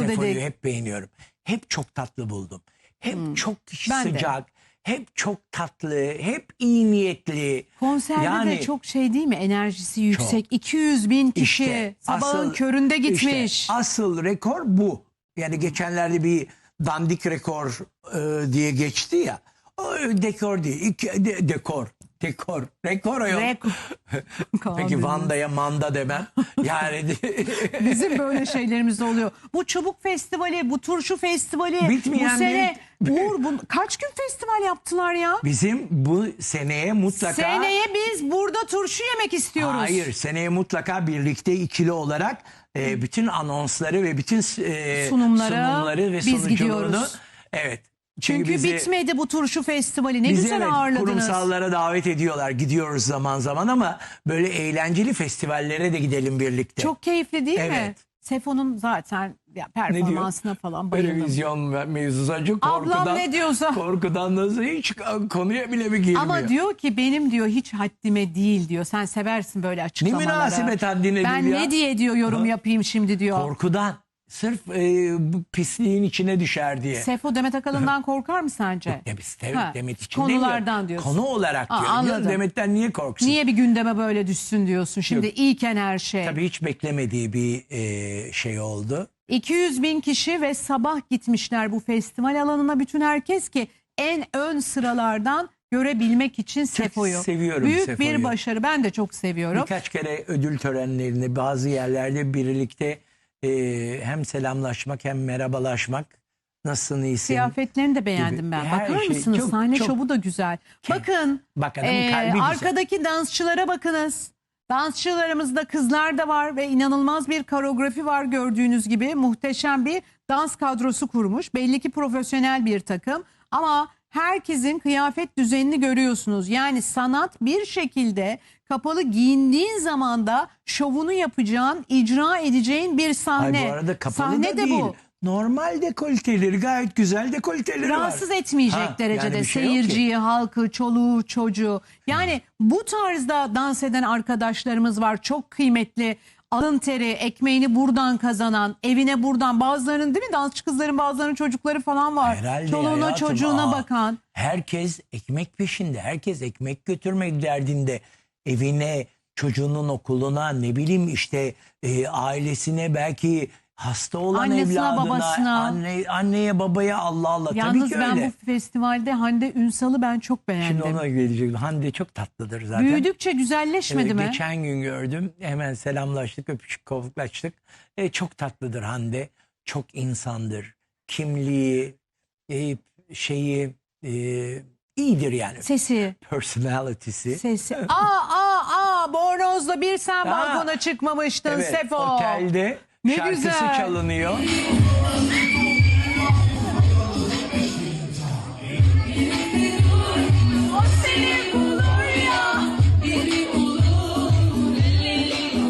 tatlı Sefo'yu dedik. hep beğeniyorum. Hep çok tatlı buldum. Hep çok Hmm. Ben de. sıcak, hep çok tatlı, hep iyi niyetli. Konserde de Yani- çok şey değil mi? Enerjisi yüksek. 200 bin kişi İşte sabahın asıl- köründe gitmiş. İşte asıl rekor bu. Yani geçenlerde bir dandik rekor e, diye geçti ya. O dekor değil. İki, de- dekor. Dekor. Rekor yok. Rekor. Peki Vanda'ya manda demem. Yani Bizim böyle şeylerimiz de oluyor. Bu çubuk festivali, bu turşu festivali, Bitmeyen bu sene Uğur bu, kaç gün festival yaptılar ya? bizim bu seneye mutlaka... Seneye biz burada turşu yemek istiyoruz. Hayır seneye mutlaka birlikte ikili olarak e, bütün anonsları ve bütün e, Sunumları sunumları ve biz sunuculuğunu gidiyoruz. evet. Çünkü bizi- bitmedi bu turşu festivali. Ne bizi güzel evet, ağırladınız. kurumsallara davet ediyorlar. Gidiyoruz zaman zaman ama böyle eğlenceli festivallere de gidelim birlikte. Çok keyifli değil mi? Evet. Sefo'nun zaten ya, performansına falan bayıldım. Televizyon mevzusu çok Ablam korkudan. ne diyorsa. Korkudan nasıl hiç konuya bile mi girmiyor? Ama diyor ki benim diyor hiç haddime değil diyor. Sen seversin böyle ne açıklamaları. münasebet haddine Ben değil ya. ne diye diyor yorum yapayım şimdi diyor. Korkudan. Sırf e, bu pisliğin içine düşer diye. Sefo Demet Akalın'dan korkar mı sence? Ya biz Demet, Ha, Demet için konulardan demiyorum. diyorsun. Konu olarak Aa, diyorum. anladım. Demet'ten niye korksun? Niye bir gündeme böyle düşsün diyorsun? Şimdi iyiken her şey. Tabii hiç beklemediği bir e, şey oldu. 200 bin kişi ve sabah gitmişler bu festival alanına bütün herkes ki en ön sıralardan görebilmek için Sefo'yu. seviyorum Büyük Sefo'yu. bir başarı. Ben de çok seviyorum. Birkaç kere ödül törenlerini bazı yerlerde birlikte e, hem selamlaşmak hem merhabalaşmak. Nasılsın iyisin? Kıyafetlerini de beğendim gibi. ben. Her Bakar şey mısınız? çok- Sahne çok- şovu da güzel. Bakın Bak adamın Ee, kalbi güzel. arkadaki dansçılara bakınız. Dansçılarımızda kızlar da var ve inanılmaz bir koreografi var gördüğünüz gibi. Muhteşem bir dans kadrosu kurmuş. Belli ki profesyonel bir takım ama herkesin kıyafet düzenini görüyorsunuz. Yani sanat bir şekilde kapalı giyindiğin zaman da şovunu yapacağın, icra edeceğin bir Ay sahne. bu arada kapalı sahne da de değil. bu. Normal dekolteleri gayet güzel dekolteleri var. Rahatsız etmeyecek Ha, derecede yani bir şey yok seyirciyi, halkı, çoluğu, çocuğu. Yani bu tarzda dans eden arkadaşlarımız var. Çok kıymetli. Alın teri, ekmeğini buradan kazanan, evine buradan bazılarının değil mi dansçı kızların bazılarının çocukları falan var. Herhalde Çoluğuna hayatım, çocuğuna aa. bakan. Herkes ekmek peşinde. Herkes ekmek götürmek derdinde. Evine, çocuğunun okuluna, ne bileyim işte e, ailesine belki hasta olan Annesine, evladına, babasına. anne, anneye babaya Allah Allah. Yalnız Tabii ki ben öyle. bu festivalde Hande Ünsal'ı ben çok beğendim. Şimdi ona gelecek. Hande çok tatlıdır zaten. Büyüdükçe güzelleşmedi mi? Geçen gün gördüm. Hemen selamlaştık, öpüşük kovuklaştık. E, çok tatlıdır Hande. Çok insandır. Kimliği, e, şeyi e, iyidir yani. Sesi. Personality'si. Sesi. Aa aa aa bornozla bir sen balkona çıkmamıştın Evet, Sefo. otelde Ne şarkısı güzel. çalınıyor. O seni bulur ya biri olur elleri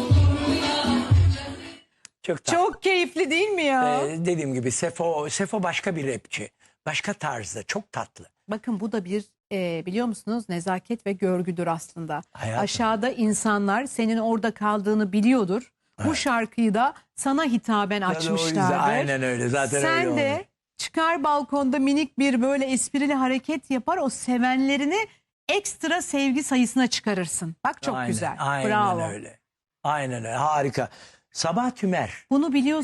Çok tatlı. Çok keyifli değil mi ya? E, dediğim gibi Sefo, Sefo başka bir rapçi. Başka tarzda. Çok tatlı. Bakın bu da bir e, biliyor musunuz nezaket ve görgüdür aslında. Hayatım. Aşağıda insanlar senin orada kaldığını biliyordur. Bu şarkıyı da sana hitaben açmışlardır. aynen öyle. Zaten Sen öyle de olmuş. çıkar balkonda minik bir böyle esprili hareket yapar o sevenlerini ekstra sevgi sayısına çıkarırsın. Bak çok Aynen, güzel. Aynen Bravo. öyle. Aynen öyle. Harika. Sabah Tümer. Bunu biliyorsun.